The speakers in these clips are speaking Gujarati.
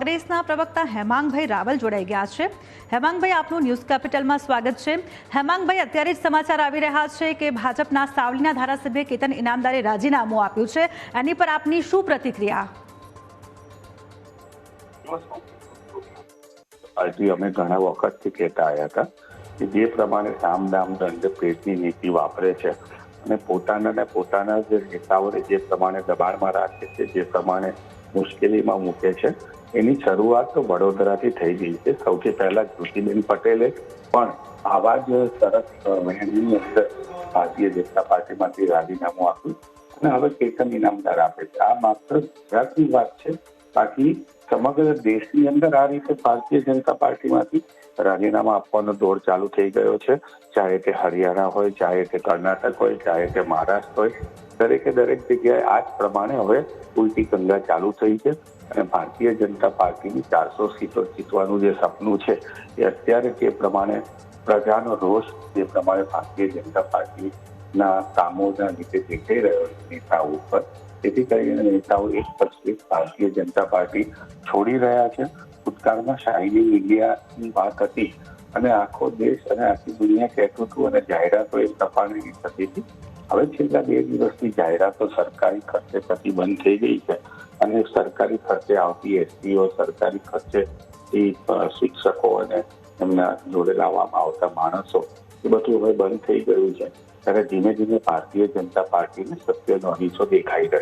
કોંગ્રેસના પ્રવક્તા હેમાંગભાઈ રાવલ જોડાઈ ગયા છે. હેમાંગભાઈ, આપનું ન્યૂઝ કેપિટલમાં સ્વાગત છે. હેમાંગભાઈ, અત્યારે જ સમાચાર આવી રહ્યા છે કે ભાજપના સાવલીના ધારાસભ્ય કેતન ઇનામદારે રાજીનામું આપ્યું છે. એની પર આપની શું પ્રતિક્રિયા? પાર્ટી અમે ઘણા વખતથી કહેતા આવ્યા હતા કે જે પ્રમાણે સામ દામ દંડ પેટની નીતિ વાપરે છે અને પોતાના ને પોતાના જે નેતાઓને જે પ્રમાણે દબાણમાં રાખે છે, જે પ્રમાણે મુશ્કેલીમાં મૂકે છે. એની શરૂઆત તો વડોદરાથી થઈ ગઈ છે. સૌથી પહેલા જ્યોતિબેન પટેલે પણ આવા જ સરસ મહેનની અંદર ભારતીય જનતા પાર્ટીમાંથી રાજીનામું આપ્યું અને હવે કેતન ઇનામદાર આપે છે. આ માત્ર ગુજરાતની વાત છે. બાકી સમગ્ર દેશની અંદર આ રીતે ભારતીય જનતા પાર્ટીમાંથી રાજીનામા આપવાનો દોર ચાલુ થઈ ગયો છે. ચાહે તે હરિયાણા હોય, ચાહે તે કર્ણાટક હોય, ચાહે તે મહારાષ્ટ્ર હોય. દરેકે દરેક જગ્યાએ આ જ પ્રમાણે હવે ઉલટી ગંગા ચાલુ થઈ છે અને ભારતીય જનતા પાર્ટીની ચારસો સીટો જીતવાનું જે સપનું છે એ અત્યારે તે પ્રમાણે પ્રજાનો રોષ જે પ્રમાણે ભારતીય જનતા પાર્ટીના કામોના લીધે દેખાઈ રહ્યો છે નેતાઓ ઉપર, તેથી કરીને નેતાઓ એક પછી ભારતીય જનતા પાર્ટી છોડી રહ્યા છે. ભૂતકાળમાં શાહિની ઇન્ડિયાની વાત હતી અને આખો દેશ અને આખી દુનિયા કહેતું હતું અને જાહેરાતો એ પ્રમાણેની થતી હતી. હવે છેલ્લા બે દિવસની જાહેરાતો સરકારી ખર્ચે પ્રતિબંધ થઈ ગઈ છે અને સરકારી ખર્ચે આવતી એસટીઓ, સરકારી ખર્ચે શિક્ષકો અને એમના જોડે લાવવામાં આવતા માણસો એ બધું હવે બંધ થઈ ગયું છે. ત્યારે ધીમે ધીમે ભારતીય જનતા પાર્ટીને સત્યનો અરીસો દેખાઈ છે.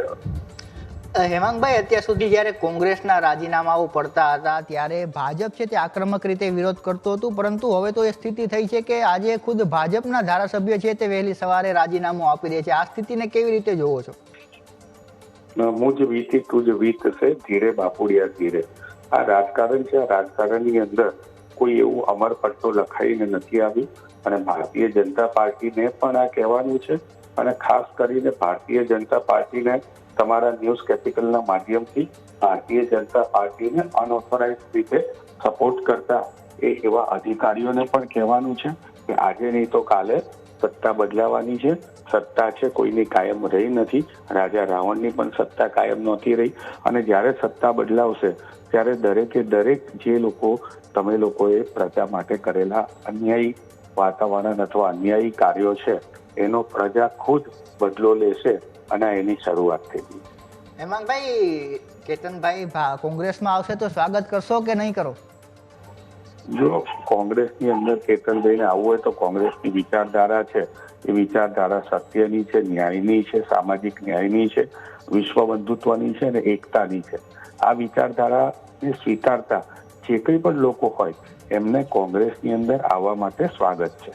હેમાંગભાઈ, અત્યાર સુધી જ્યારે કોંગ્રેસના રાજીનામાઓ પડતા હતા, ત્યારે ભાજપ છે તે આક્રમક રીતે વિરોધ કરતું હતું, પરંતુ હવે તો એ સ્થિતિ થઈ છે કે આજે ખુદ ભાજપના ધારાસભ્ય છે તે વહેલી સવારે રાજીનામું આપી દે છે. આ સ્થિતિને કેવી રીતે જોવો છો? હું જ વીતી તું જ વીત છે ધીરે બાપુડિયા, ધીરે. આ રાજકારણ છે, આ રાજકારણની અંદર કોઈ એવું અમર પટ્ટો લખાઈને નથી આવ્યું, અને ભારતીય જનતા પાર્ટીને પણ આ કહેવાનું છે, અને ખાસ કરીને ભારતીય જનતા પાર્ટીને તમારા ન્યૂઝ કેપિટલના માધ્યમથી ભારતીય જનતા પાર્ટીને અનઓથોરાઇઝ રીતે સપોર્ટ કરતા એ એવા અધિકારીઓને પણ કહેવાનું છે કે આજે નહીં તો કાલે સત્તા બદલાવાની છે. સત્તા છે, કોઈની કાયમ રહી નથી. રાજા રાવણની પણ સત્તા કાયમ નહોતી રહી. અને જ્યારે સત્તા બદલાવશે, ત્યારે દરેકે દરેક જે લોકો, તમે લોકોએ પ્રજા માટે કરેલા અન્યાયી વાતાવરણ અથવા અન્યાયી કાર્યો છે, એનો પ્રજા ખુદ બદલો લેશે. અને એની શરૂઆત થઈ હેમાંગભાઈ કેતનભાઈ કોંગ્રેસમાં આવશે તો સ્વાગત કરશો કે નહીં કરો? જો કોંગ્રેસની અંદર કેતનભાઈને આવવું હોય તો કોંગ્રેસની વિચારધારા છે. એ વિચારધારા સત્યની છે ન્યાયની છે સામાજિક ન્યાયની છે વિશ્વ બંધુત્વની છે અને એકતાની છે. આ વિચારધારાને સ્વીકારતા જે કંઈ પણ લોકો હોય એમને કોંગ્રેસની અંદર આવવા માટે સ્વાગત છે.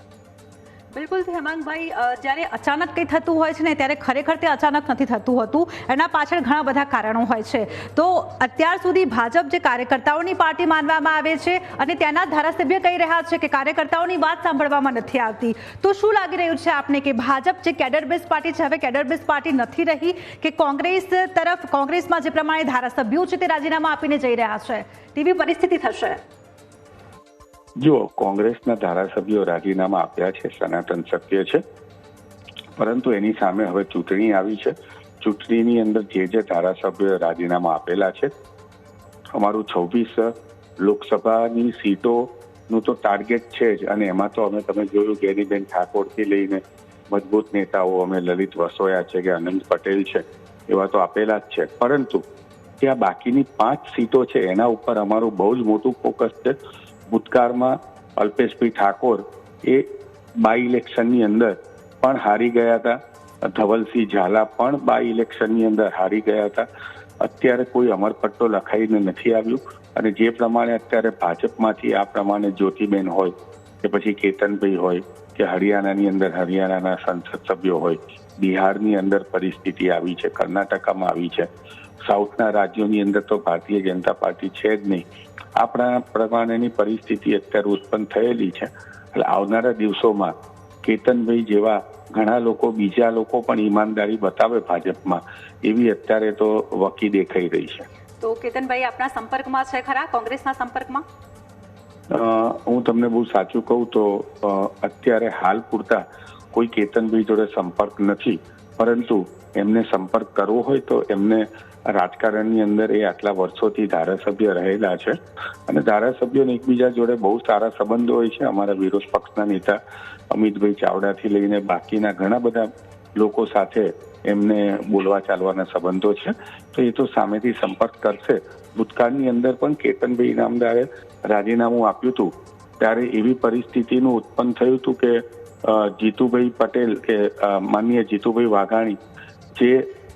બિલકુલ હેમાંગભાઈ જ્યારે અચાનક કંઈ થતું હોય છે ને, ત્યારે ખરેખર તે અચાનક નથી થતું હતું. એના પાછળ ઘણા બધા કારણો હોય છે. તો અત્યાર સુધી ભાજપ જે કાર્યકર્તાઓની પાર્ટી માનવામાં આવે છે અને ત્યાંના ધારાસભ્ય કહી રહ્યા છે કે કાર્યકર્તાઓની વાત સાંભળવામાં નથી આવતી. તો શું લાગી રહ્યું છે આપને કે ભાજપ જે કેડર બેઝ પાર્ટી છે, હવે કેડર બેઝ પાર્ટી નથી રહી કે કોંગ્રેસ તરફ, કોંગ્રેસમાં જે પ્રમાણે ધારાસભ્યો છે તે રાજીનામા આપીને જઈ રહ્યા છે? તેવી પરિસ્થિતિ થશે. જો કોંગ્રેસના ધારાસભ્યો રાજીનામા આપ્યા છે, સનાતન સત્ય છે. પરંતુ એની સામે હવે ચૂંટણી આવી છે. ચૂંટણીની અંદર જે જે ધારાસભ્યોએ રાજીનામા આપેલા છે, અમારું છવ્વીસ લોકસભાની સીટોનું તો ટાર્ગેટ છે જ. અને એમાં તો અમે તમે જોયું ગેનીબેન ઠાકોરથી લઈને મજબૂત નેતાઓ, અમે લલિત વસોયા છે કે અનંત પટેલ છે, એવા તો આપેલા જ છે. પરંતુ ત્યાં બાકીની પાંચ સીટો છે, એના ઉપર અમારું બહુ જ મોટું ફોકસ છે. ભૂતકાળમાં અલ્પેશભાઈ ઠાકોર એ બાય ઇલેક્શનની અંદર પણ હારી ગયા હતા. ધવલસિંહ ઝાલા પણ બાય ઇલેક્શનની અંદર હારી ગયા હતા. અત્યારે કોઈ અમરપટ્ટો લખાઈને નથી આવ્યું. અને જે પ્રમાણે અત્યારે ભાજપમાંથી આ પ્રમાણે જ્યોતિબેન હોય, કે પછી કેતનભાઈ હોય, કે હરિયાણાની અંદર હરિયાણાના સંસદ સભ્યો હોય, બિહારની અંદર પરિસ્થિતિ આવી છે, કર્ણાટકામાં આવી છે. સાઉથના રાજ્યોની અંદર તો ભારતીય જનતા પાર્ટી છે જ નહીં. આપણા પ્રમાણેની પરિસ્થિતિ અત્યારે ઉત્પન્ન થયેલી છે. એટલે આવનારા દિવસોમાં કેતનભાઈ જેવા ઘણા લોકો બીજા લોકો પણ ઈમાનદારી બતાવે ભાજપમાં. એવી અત્યારે તો વકી દેખાઈ રહી છે. તો કેતનભાઈ આપના સંપર્કમાં છે ખરા? કોંગ્રેસના સંપર્કમાં? અ, હું તમને બહુ સાચું કહું તો અત્યારે હાલ પૂરતા કોઈ કેતનભાઈ જોડે સંપર્ક નથી. પરંતુ એમને સંપર્ક કરવો હોય તો એમને રાજકારણની અંદર એ આટલા વર્ષોથી ધારાસભ્ય રહેલા છે અને ધારાસભ્યોને એકબીજા જોડે બહુ સારા સંબંધો હોય છે. અમારા વિરોધ પક્ષના નેતા અમિતભાઈ ચાવડાથી લઈને બાકીના ઘણા બધા લોકો સાથે એમને બોલવા ચાલવાના સંબંધો છે. તો એ તો સામેથી સંપર્ક કરશે. ભૂતકાળની અંદર પણ કેતનભાઈ ઇનામદારે રાજીનામું આપ્યું હતું. ત્યારે એવી પરિસ્થિતિનું ઉત્પન્ન થયું હતું કે જીતુભાઈ પટેલ કે માનીય જીતુભાઈ વાઘાણી જે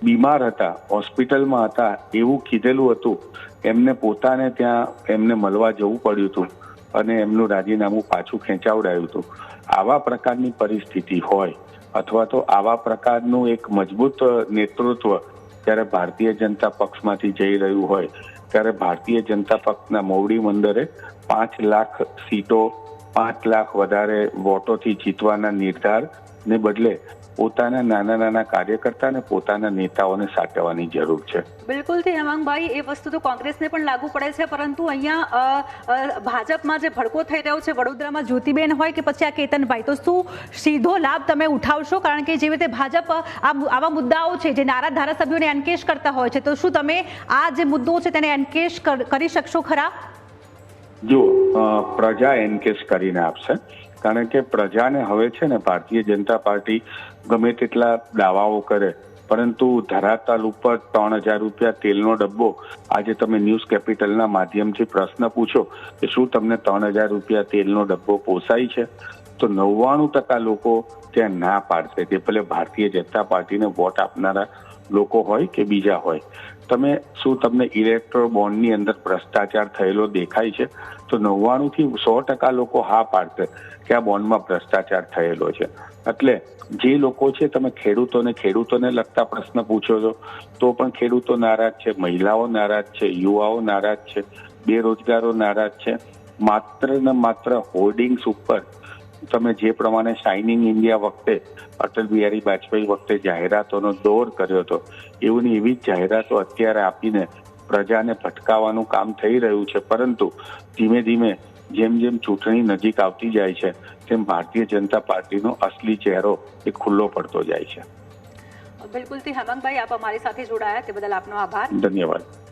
બીમાર હતા, હોસ્પિટલમાં હતા, એવું કીધેલું હતું, એમને પોતાને ત્યાં એમને મળવા જવું પડ્યું હતું અને એમનું રાજીનામું પાછું ખેંચાવડાયું હતું. આવા પ્રકારની પરિસ્થિતિ હોય અથવા તો આવા પ્રકારનું એક મજબૂત નેતૃત્વ જ્યારે ભારતીય જનતા પક્ષમાંથી જઈ રહ્યું હોય, ત્યારે ભારતીય જનતા પક્ષના મોવડી મંદરે પાંચ લાખ સીટો, પાંચ લાખ વધારે વોટોથી જીતવાના નિર્ધારને બદલે પોતાના નાના નાના કાર્યકર્તા અને પોતાના નેતાઓને સાચવવાની જરૂર છે. બિલકુલથી હેમાંગભાઈ એ વસ્તુ તો કોંગ્રેસને પણ લાગુ પડે છે પરંતુ અહીંયા ભાજપમાં જે ભડકો થઈ રહ્યો છે વડોદરામાં જ્યોતિબેન હોય કે પછી આ કેતનભાઈ તો શું સીધો લાભ તમે ઉઠાવશો? કારણ કે જેવી રીતે ભાજપ આ આવા મુદ્દાઓ છે જે નારા ધારાસભ્યોને એન્કેશ કરતા હોય છે તો શું તમે આ જે મુદ્દો છે તેને એનકેશ કર- શકશો ખરા? જો પ્રજા એન્કેશ કરીને આપશે કારણ કે પ્રજાને હવે છે ને ભારતીય જનતા પાર્ટી ગમે તેટલા દાવાઓ કરે, પરંતુ ધરાતાલ ઉપર ત્રણ હજાર રૂપિયા તેલનો ડબ્બો આજે તમે ન્યૂઝ કેપિટલના માધ્યમથી પ્રશ્ન પૂછો કે શું તમને ત્રણ હજાર રૂપિયા તેલનો ડબ્બો પોસાય છે? તો નવ્વાણું ટકા લોકો ત્યાં ના પાડશે તે ભલે ભારતીય જનતા પાર્ટીને વોટ આપનારા લોકો હોય કે બીજા હોય. તમે શું તમને ઇલેક્ટ્રો બોન્ડની અંદર ભ્રષ્ટાચાર થયેલો દેખાય છે? તો નવ્વાણું થી સો ટકા લોકો હા પાડશે કે આ બોન્ડમાં ભ્રષ્ટાચાર થયેલો છે. એટલે જે લોકો છે, તમે ખેડૂતોને ખેડૂતોને લગતા પ્રશ્ન પૂછો છો, તો પણ ખેડૂતો નારાજ છે, મહિલાઓ નારાજ છે, યુવાઓ નારાજ છે, બેરોજગારો નારાજ છે. માત્ર ને માત્ર હોર્ડિંગ્સ ઉપર તમે જે પ્રમાણે શાઇનિંગ ઇન્ડિયા વખતે અટલ બિહારી વાજપેયી વખતે જાહેરાતોનો દોર કર્યો હતો એવું ને એવી જ જાહેરાતો અત્યારે આપીને પ્રજાને ભટકાવવાનું કામ થઈ રહ્યું છે. પરંતુ ધીમે ધીમે જેમ જેમ ચૂંટણી નજીક આવતી જાય છે તેમ ભારતીય જનતા પાર્ટીનો અસલી ચહેરો એ ખુલ્લો પડતો જાય છે. બિલકુલથી હેમંતભાઈ આપ અમારી સાથે જોડાયા. તે બદલ આપનો આભાર. ધન્યવાદ.